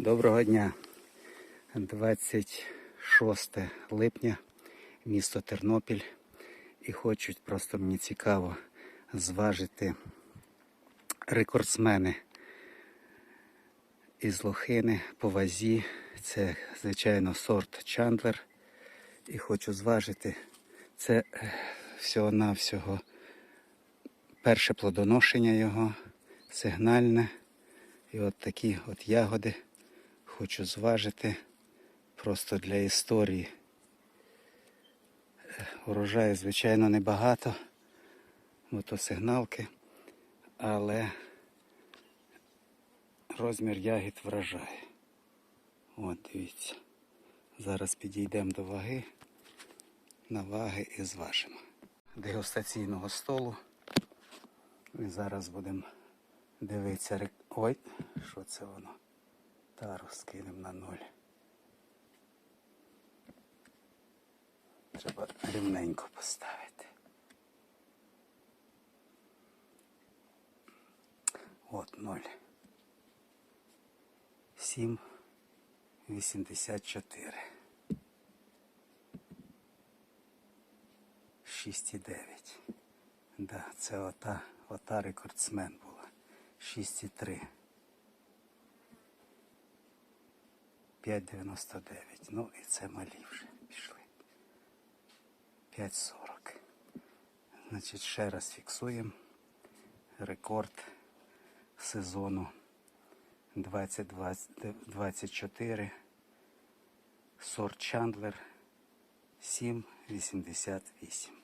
Доброго дня. 26 липня, місто Тернопіль. І хочуть, просто мені цікаво, зважити рекордсмени із лохини по вазі. Це, звичайно, сорт Чандлер. І хочу зважити. Це е, всього-навсього перше плодоношення його, сигнальне. І от такі от ягоди хочу зважити просто для історії. Е, Урожаю, звичайно, небагато, бо то сигналки, але розмір ягід вражає. От дивіться. Зараз підійдемо до ваги, на ваги і зважимо. Дегустаційного столу. І зараз будемо дивитися. Ой, що це воно? Тару скинемо на ноль. Треба рівненько поставити. От ноль. Сім. Вісімдесят чотири. Шість і дев'ять. Да, це ота, ота рекордсмен була. 6,3. 5,99. Ну і це малі вже пішли. 5,40. Значить, ще раз фіксуємо рекорд сезону 2024. Сорт Чандлер 7,88.